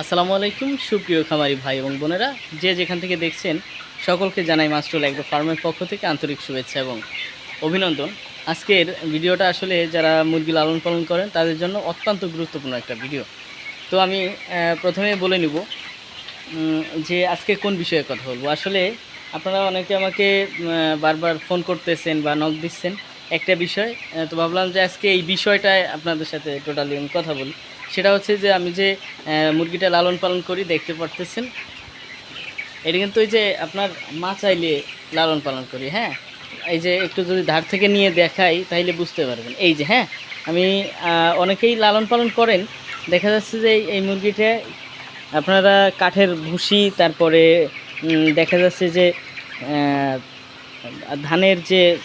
আসসালামু আলাইকুম, সুপ্রিয় খামারি ভাই এবং বোনেরা। যে যেখান থেকে দেখছেন, সকলকে জানাই মাস্টুল এগ্রো ফার্মের পক্ষ থেকে আন্তরিক শুভেচ্ছা এবং অভিনন্দন। আজকের ভিডিওটা আসলে যারা মুরগি লালন পালন করেন, তাদের জন্য অত্যন্ত গুরুত্বপূর্ণ একটা ভিডিও। তো আমি প্রথমে বলে নিব যে আজকে কোন বিষয়ে কথা বলব। আসলে আপনারা অনেকে আমাকে বারবার ফোন করতেছেন বা নক দিচ্ছেন একটা বিষয় তো ভাবলাম যে আজকে এই বিষয়টায় আপনাদের সাথে টোটালি আমি কথা বলি। সেটা হচ্ছে যে আমি যে মুরগিটা লালন পালন করি, দেখতে পারতেছেন। এটা কিন্তু ওই যে আপনার মা চাইলে লালন পালন করি হ্যাঁ? এই যে একটু যদি ধার থেকে নিয়ে দেখাই, তাহলে বুঝতে পারবেন। এই যে হ্যাঁ? আমি অনেকেই লালন পালন করেন। দেখা যাচ্ছে যে এই- মুরগিটা আপনারা কাঠের ভুসি, তারপরে দেখা যাচ্ছে যে ধানের যে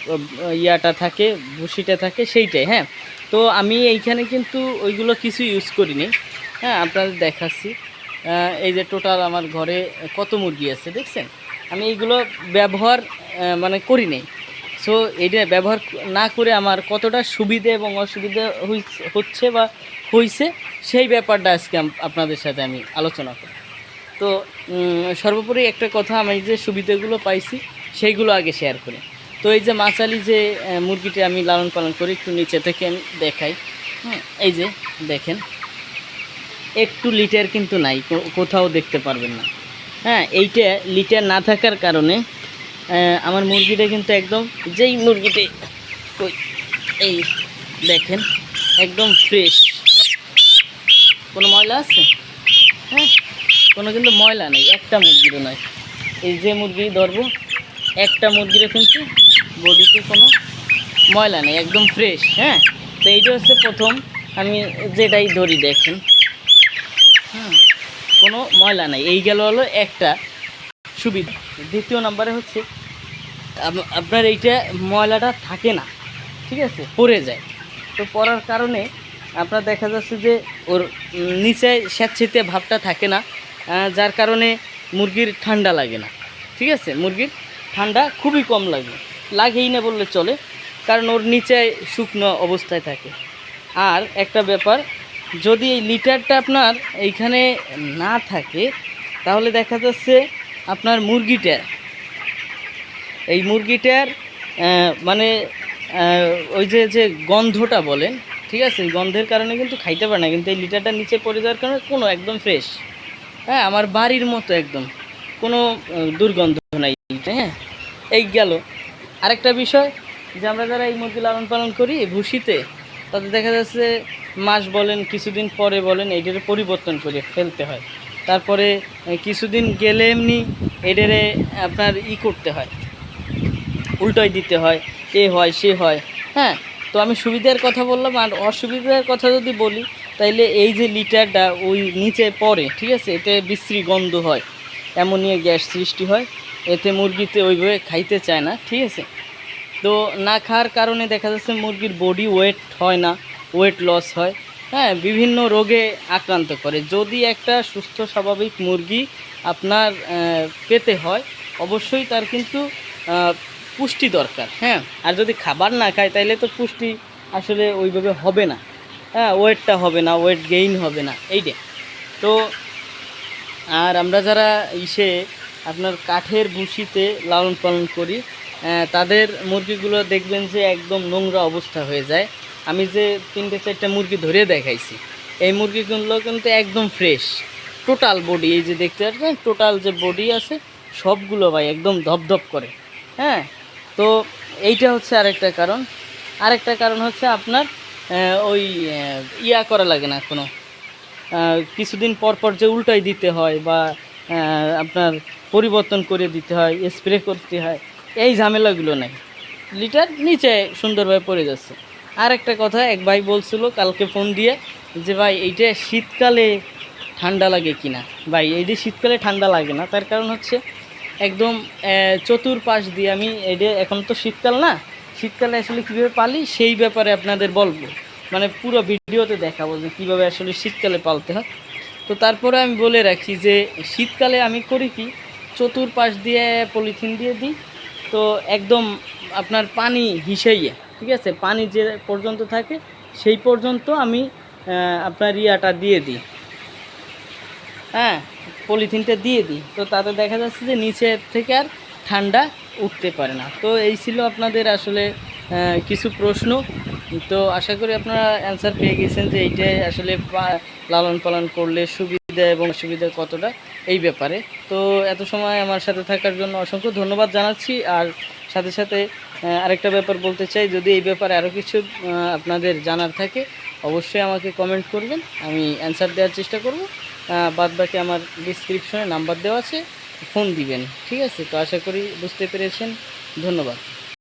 ইয়াটা থাকে, ভুসিটা থাকে, সেইটাই হ্যাঁ? তো আমি এইখানে কিন্তু ওইগুলো কিছু ইউজ করিনি। হ্যাঁ আপনাদের দেখাচ্ছি। এই যে টোটাল আমার ঘরে কত মুরগি আছে, দেখছেন? আমি এইগুলো ব্যবহার মানে করি নেই। সো এটা ব্যবহার না করে আমার কতটা সুবিধে এবং অসুবিধা হচ্ছে বা হয়েছে সেই ব্যাপারটা আজকে আপনাদের সাথে আমি আলোচনা করি তো সর্বোপরি একটা কথা আমি যে সুবিধাগুলো পাইছি, সেইগুলো আগে শেয়ার করি। তো এই যে মাছালি যে মুরগিটি আমি লালন পালন করি একটু নিচে থেকে আমি দেখাই। হুম, এই যে দেখেন একটু লিটার কিন্তু নাই কোথাও দেখতে পারবেন না। হ্যাঁ এইটা লিটার না থাকার কারণে আমার মুরগিটা কিন্তু একদম যেই মুরগিটি এই দেখেন একদম ফ্রেশ কোনো ময়লা আছে? হ্যাঁ কোনো কিন্তু ময়লা নেই একটা মুরগিরও নয় এই যে মুরগি ধরবো একটা মুরগিরও কিন্তু বডিতে কোনো ময়লা নেই, একদম ফ্রেশ হ্যাঁ? তো এইটা হচ্ছে প্রথম। আমি যেটাই ধরি দেখেন। হ্যাঁ কোনো ময়লা নাই। এই গেল হলো একটা সুবিধা। দ্বিতীয় নাম্বারে হচ্ছে আপনার এইটা ময়লাটা থাকে না, ঠিক আছে? পড়ে যায়। তো পড়ার কারণে আপনার দেখা যাচ্ছে যে ওর নিচে স্যাঁতসেঁতে ভাবটা থাকে না যার কারণে মুরগির ঠান্ডা লাগে না, ঠিক আছে? মুরগির ঠান্ডা খুবই কম লাগে। লাগেই না বললে চলে, কারণ ওর নিচে শুকনো অবস্থায় থাকে। আর একটা ব্যাপার, যদি এই লিটারটা আপনার এইখানে না থাকে, তাহলে দেখা যাচ্ছে আপনার মুরগিটা এই মুরগিটার মানে ওই যে যে গন্ধটা বলেন, ঠিক আছে গন্ধের কারণে কিন্তু খাইতে পারে না, কিন্তু এই লিটারটা নিচে পড়ে যাওয়ার কারণে কোনো একদম ফ্রেশ হ্যাঁ আমার বাড়ির মতো একদম, কোনো দুর্গন্ধ নাই হ্যাঁ এই গেল। আরেকটা বিষয়, যে আমরা যারা এই মুরগি লালন পালন করি ভুসিতে তাদের দেখা যাচ্ছে মাস বলেন, কিছুদিন পরে বলেন এইটারে পরিবর্তন করে ফেলতে হয়। তারপরে কিছুদিন গেলে এমনি এটারে আপনার ই করতে হয়, উল্টোই দিতে হয়, এ হয়, সে হয় হ্যাঁ? তো আমি সুবিধার কথা বললাম, আর অসুবিধার কথা যদি বলি, তাইলে এই যে লিটারটা ওই নিচে পড়ে, ঠিক আছে? এতে বিশ্রী গন্ধ হয়, অ্যামোনিয়া গ্যাস সৃষ্টি হয় এতে মুরগিতে ওইভাবে খাইতে চায় না, ঠিক আছে? তো না খাওয়ার কারণে দেখা যাচ্ছে মুরগির বডি ওয়েট হয় না ওয়েট লস হয়। হ্যাঁ বিভিন্ন রোগে আক্রান্ত করে। যদি একটা সুস্থ স্বাভাবিক মুরগি আপনার পেতে হয়, অবশ্যই তার কিন্তু পুষ্টি দরকার হ্যাঁ? আর যদি খাবার না খায়, তাইলে তো পুষ্টি আসলে ওইভাবে হবে না। হ্যাঁ ওয়েটটা হবে না ওয়েট গেইন হবে না এইটা তো, আর আমরা যারা ইসে আপনার কাঠের ভুসিতে লালন পালন করি। তাদের মুরগিগুলো দেখবেন যে একদম নোংরা অবস্থা হয়ে যায়। আমি যে তিনটে চারটে মুরগি ধরে দেখাইছি, এই মুরগিগুলো কিন্তু একদম ফ্রেশ টোটাল বডি এই যে দেখতে পাচ্ছেন টোটাল যে বডি আছে, সবগুলো ভাই একদম ধপধপ করে। হ্যাঁ তো এইটা হচ্ছে আরেকটা কারণ। আরেকটা কারণ হচ্ছে আপনার ওই ইয়া করা লাগে না কোনো কিছুদিন পর পর যে উল্টাই দিতে হয় বা আপনার পরিবর্তন করে দিতে হয় স্প্রে করতে হয়। এই ঝামেলাগুলো নেই। লিটার নিচে সুন্দরভাবে পড়ে যাচ্ছে। আর একটা কথা, এক ভাই বলছিল, কালকে ফোন দিয়ে যে, ভাই, এইটা শীতকালে ঠান্ডা লাগে কিনা? ভাই, এইটা শীতকালে ঠান্ডা লাগে না। তার কারণ হচ্ছে একদম চতুর্পাশ দিয়ে আমি এটা এখন তো শীতকাল না। শীতকালে আসলে কীভাবে পালি, সেই ব্যাপারে আপনাদের বলব। মানে পুরো ভিডিওতে দেখাবো যে কীভাবে আসলে শীতকালে পালতে হয়। তো তারপরে আমি বলে রাখি যে শীতকালে আমি করি কি, চতুর্পাশ দিয়ে পলিথিন দিয়ে দিই। তো একদম আপনার পানি হিসেইয়ে, ঠিক আছে? পানি যে পর্যন্ত থাকে সেই পর্যন্ত আমি আপনার ইয়াটা দিয়ে দিই। হ্যাঁ পলিথিনটা দিয়ে দিই। তো তাতে দেখা যাচ্ছে যে নিচের থেকে আর ঠান্ডা উঠতে পারে না। তো এই ছিল আপনাদের আসলে কিছু প্রশ্ন। তো আশা করি আপনারা অ্যান্সার পেয়ে গেছেন যে এইটাই আসলে লালন পালন করলে সুবিধা এবং অসুবিধা কতটা এই ব্যাপারে। তো এত সময় আমার সাথে থাকার জন্য অসংখ্য ধন্যবাদ জানাচ্ছি। আর সাথে সাথে আরেকটা ব্যাপার বলতে চাই, যদি এই ব্যাপারে আরও কিছু আপনাদের জানার থাকে, অবশ্যই আমাকে কমেন্ট করবেন। আমি অ্যান্সার দেওয়ার চেষ্টা করব। বাদ বাকি আমার ডিসক্রিপশনে নাম্বার দেওয়া আছে ফোন দিবেন। ঠিক আছে? তো আশা করি বুঝতে পেরেছেন। ধন্যবাদ।